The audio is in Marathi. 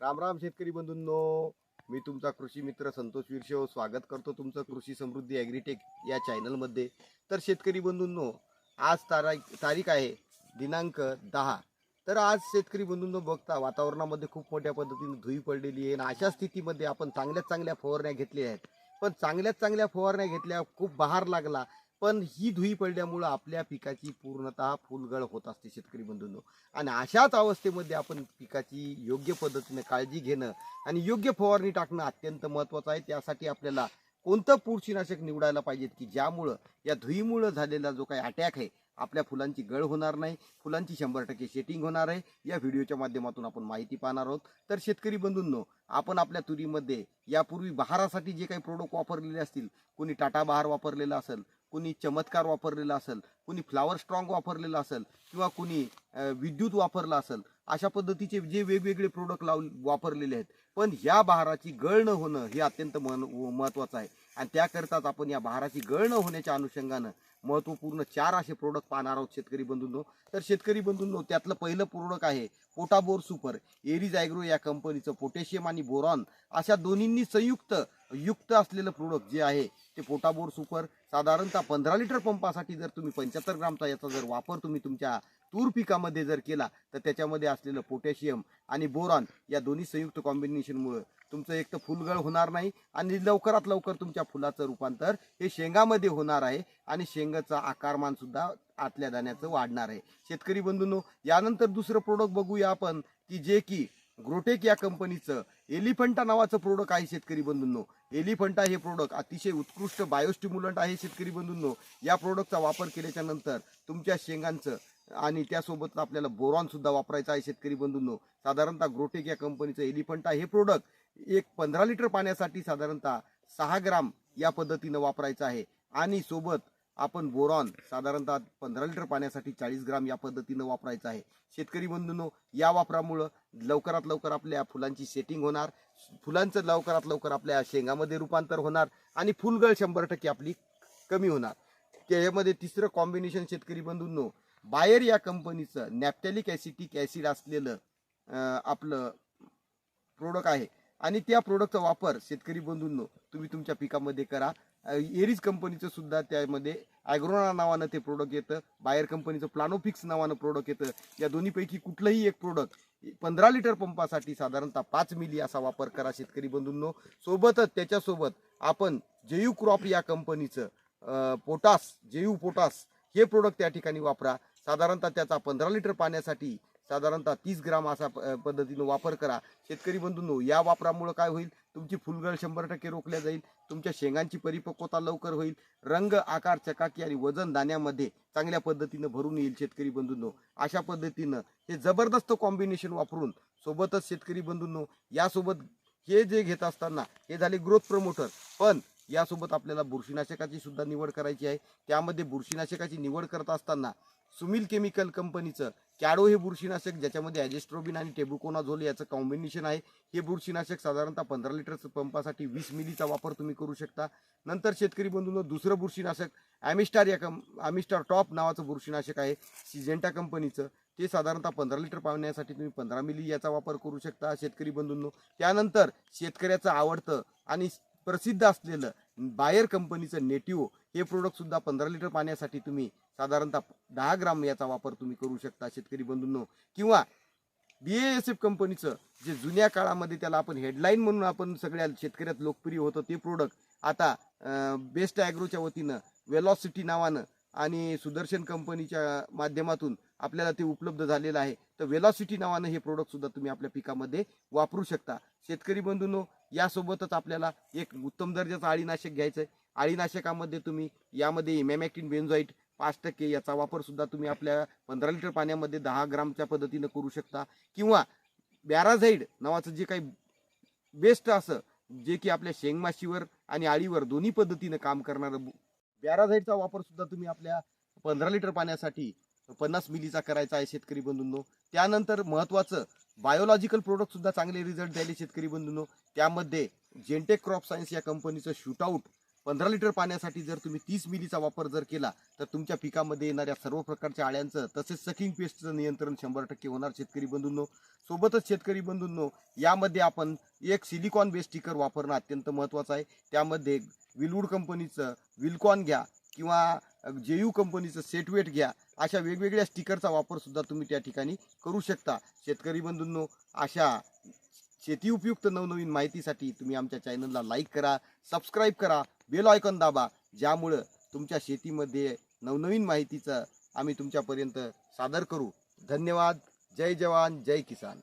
राम राम शेतकरी बंधूंनो. मी तुमचा कृषी मित्र संतोष विरशेव हो. स्वागत करतो तुमचं कृषी समृद्धी ॲग्रीटेक या चॅनलमध्ये तर शेतकरी बंधूंनो आज तारीख तारीख आहे दिनांक दहा. तर आज शेतकरी बंधूंनो बघता वातावरणामध्ये खूप मोठ्या पद्धतीने धुई पडलेली आहे आणि अशा स्थितीमध्ये आपण चांगल्याच चांगल्या फवारण्या घेतल्या आहेत. पण चांगल्याच चांगल्या फवारण्या घेतल्या खूप बहार लागला. पण ही धुई पडल्यामुळं आपल्या पिकाची पूर्णतः फुलगळ होत असते शेतकरी बंधूंनो. आणि अशाच अवस्थेमध्ये आपण पिकाची योग्य पद्धतीने काळजी घेणं आणि योग्य फवारणी टाकणं अत्यंत महत्त्वाचं आहे. त्यासाठी आपल्याला कोणतं बुरशीनाशक निवडायला पाहिजेत की ज्यामुळं या धुईमुळं झालेला जो काही अटॅक आहे आपल्या फुलांची गळ होणार नाही फुलांची शंभर टक्के शेटिंग होणार आहे. या व्हिडिओच्या माध्यमातून आपण माहिती पाहणार आहोत. तर शेतकरी बंधूंनो आपण आपल्या तुरीमध्ये यापूर्वी बहारासाठी जे काही प्रोडक्ट वापरलेले असतील कोणी टाटा बहार वापरलेला असेल कुणी चमत्कार वापरलेला असेल कुणी फ्लावर स्ट्रॉंग वापरलेला असेल किंवा कुणी विद्युत वापरला असेल अशा पद्धतीचे जे वेगवेगळे प्रोडक्ट लाव वापरलेले आहेत. पण ह्या बहाराची गळ न होणं हे अत्यंत मन महत्त्वाचं आहे. आणि त्याकरताच आपण या बहाराची गळ न होण्याच्या अनुषंगानं महत्त्वपूर्ण चार असे प्रोडक्ट पाहणार आहोत शेतकरी बंधूंनो. तर शेतकरी बंधूंनो त्यातलं पहिलं प्रोडक्ट आहे पोटाबोर सुपर. एरिज ॲग्रो या कंपनीचं पोटॅशियम आणि बोरॉन अशा दोन्हींनी संयुक्त युक्त असलेलं प्रोडक्ट जे आहे ते पोटाबोर सुपर साधारणतः पंधरा लिटर पंपासाठी जर तुम्ही पंच्याहत्तर ग्रामचा याचा जर वापर तुम्ही तुमच्या तूर पिकामध्ये जर केला तर त्याच्यामध्ये असलेलं पोटॅशियम आणि बोरॉन या दोन्ही संयुक्त कॉम्बिनेशनमुळं तुमचं एक तर फुलगळ होणार नाही आणि लवकरात लवकर तुमच्या फुलाचं रूपांतर हे शेंगामध्ये होणार आहे आणि शेंगाचं आकारमानसुद्धा आतल्या दाण्याचं वाढणार आहे. शेतकरी बंधूंनो यानंतर दुसरं प्रोडक्ट बघूया आपण की जे की ग्रोटेक या कंपनीचं एलिफंटा नावाचं प्रोडक्ट आहे शेतकरी बंधूंनो. एलिफंटा हे प्रोडक्ट अतिशय उत्कृष्ट बायोस्टिम्युलंट आहे शेतकरी बंधूंनो. या प्रोडक्टचा वापर केल्याच्यानंतर तुमच्या शेंगांचं आणि त्यासोबत आपल्याला बोरॉनसुद्धा वापरायचं आहे शेतकरी बंधूंनो. साधारणतः ग्रोटेक या कंपनीचं एलिफंटा हे प्रोडक्ट एक पंधरा लिटर पाण्यासाठी साधारणतः सहा ग्राम या पद्धतीनं वापरायचं आहे. आणि सोबत आपण बोरॉन साधारणतः पंधरा लिटर पाण्यासाठी चाळीस ग्राम या पद्धतीनं वापरायचं आहे. शेतकरी बंधूंनो या वापरामुळं लवकरात लवकर आपल्या फुलांची सेटिंग होणार. फुलांचं लवकरात लवकर आपल्या शेंगामध्ये रूपांतर होणार आणि फुलगळ शंभर टक्के आपली कमी होणार. त्याच्यामध्ये तिसरं कॉम्बिनेशन शेतकरी बंधूंनो बायर या कंपनीचं नॅप्टॅलिक ॲसिटिक ॲसिड असलेलं आपलं प्रोडक्ट आहे. आणि त्या प्रोडक्टचा वापर शेतकरी बंधूंनो तुम्ही तुमच्या पिकामध्ये करा. एरीज कंपनीचं सुद्धा त्यामध्ये ॲग्रोना नावानं ते प्रोडक्ट येतं. बायर कंपनीचं प्लानोफिक्स नावानं प्रोडक्ट येतं. या दोन्हीपैकी कुठलंही एक प्रोडक्ट पंधरा लिटर पंपासाठी साधारणतः पाच मिली असा वापर करा शेतकरी बंधूंनो. सोबतच त्याच्यासोबत आपण जेयू क्रॉप या कंपनीचं पोटास जेयू पोटास हे प्रोडक्ट त्या ठिकाणी वापरा. साधारणतः त्याचा पंधरा लिटर पाण्यासाठी साधारणतः तीस ग्राम असा प- पद्धतीनं वापर करा. शेतकरी बंधूंनो या वापरामुळं काय होईल? तुमची फुलगळ शंभर टक्के रोखल्या जाईल. तुमच्या शेंगांची परिपक्वता लवकर होईल. रंग आकार चकाकी आणि वजन दाण्यामध्ये चांगल्या पद्धतीनं भरून येईल शेतकरी बंधूंनो. अशा पद्धतीनं हे जबरदस्त कॉम्बिनेशन वापरून सोबतच शेतकरी बंधूंनो यासोबत हे जे घेत असताना हे झाले ग्रोथ प्रमोटर पण यासोबत आपल्याला बुरशीनाशकाची सुद्धा निवड करायची आहे. त्यामध्ये बुरशीनाशकाची निवड करत असताना सुमिल केमिकल कंपनीचं कॅडो हे बुरशीनाशक ज्याच्यामध्ये ॲजेस्ट्रोबिन आणि टेबुकोनाझोल याचं कॉम्बिनेशन आहे. हे बुरशीनाशक साधारणतः पंधरा लिटर पंपासाठी वीस मिलीचा वापर तुम्ही करू शकता. नंतर शेतकरी बंधूंनो दुसरं बुरशीनाशक ॲमिस्टार या कं ॲमिस्टार टॉप नावाचं बुरशीनाशक आहे सिजेंटा कंपनीचं. ते साधारणतः पंधरा लिटर पाण्यासाठी तुम्ही पंधरा मिली याचा वापर करू शकता शेतकरी बंधूंनो. त्यानंतर शेतकऱ्याचं आवडतं आणि प्रसिद्ध असलेलं बायर कंपनीचं नेटिओ हे प्रोडक्टसुद्धा पंधरा लिटर पाण्यासाठी तुम्ही साधारणतः दहा ग्राम याचा वापर तुम्ही करू शकता शेतकरी बंधूंनो. किंवा बी एस एफ कंपनीचं जे जुन्या काळामध्ये त्याला आपण हेडलाईन म्हणून आपण सगळ्या शेतकऱ्यात लोकप्रिय होतं ते प्रोडक्ट आता बेस्ट ॲग्रोच्या वतीनं वेलॉसिटी नावानं आणि सुदर्शन कंपनीच्या माध्यमातून आपल्याला ते उपलब्ध झालेलं आहे. तर वेलॉसिटी नावानं हे प्रोडक्टसुद्धा तुम्ही आपल्या पिकामध्ये वापरू शकता. शेतकरी बंधूंनो यासोबतच आपल्याला एक उत्तम दर्जाचं अळीनाशक घ्यायचं आहे अळीनाशकामध्ये तुम्ही यामध्ये इमॅमॅक्टिन बेन्झॉईट पाच टक्के याचा वापर सुद्धा तुम्ही आपल्या पंधरा लिटर पाण्यामध्ये दहा ग्रामच्या पद्धतीनं करू शकता. किंवा बॅराझाईड नावाचं जे काही बेस्ट असं जे की आपल्या शेंगमाशीवर आणि आळीवर दोन्ही पद्धतीनं काम करणारं बॅराझाईडचा वापर सुद्धा तुम्ही आपल्या पंधरा लिटर पाण्यासाठी पन्नास मिलीचा करायचा आहे शेतकरी बंधूंनो. त्यानंतर महत्त्वाचं बायोलॉजिकल प्रोडक्ट सुद्धा चांगले रिझल्ट द्यायले शेतकरी बंधूंनो. त्यामध्ये जेंटेक क्रॉप सायन्स या कंपनीचं शूटआउट पंधरा लिटर पाण्यासाठी जर तुम्ही तीस मिलीचा वापर जर केला तर तुमच्या पिकामध्ये येणाऱ्या सर्व प्रकारच्या आळ्यांचं तसेच सकिंग पेस्टचं नियंत्रण शंभर टक्के होणार शेतकरी बंधूंनो. सोबतच शेतकरी बंधूंनो यामध्ये आपण एक सिलिकॉन बेस स्टिकर वापरणं अत्यंत महत्त्वाचं आहे. त्यामध्ये विलवूड कंपनीचं विलकॉन घ्या किंवा जेयू कंपनीचं सेटवेट घ्या अशा वेगवेगळ्या स्टिकरचा वापरसुद्धा तुम्ही त्या ठिकाणी करू शकता. शेतकरी बंधूंनो अशा शेती उपयुक्त नवनवीन माहितीसाठी तुम्ही आमच्या चॅनलला लाईक करा सबस्क्राईब करा बेल आयकॉन दाबा ज्यामुळं तुमच्या शेतीमध्ये नवनवीन माहितीचं आम्ही तुमच्यापर्यंत सादर करू. धन्यवाद. जय जवान जय किसान.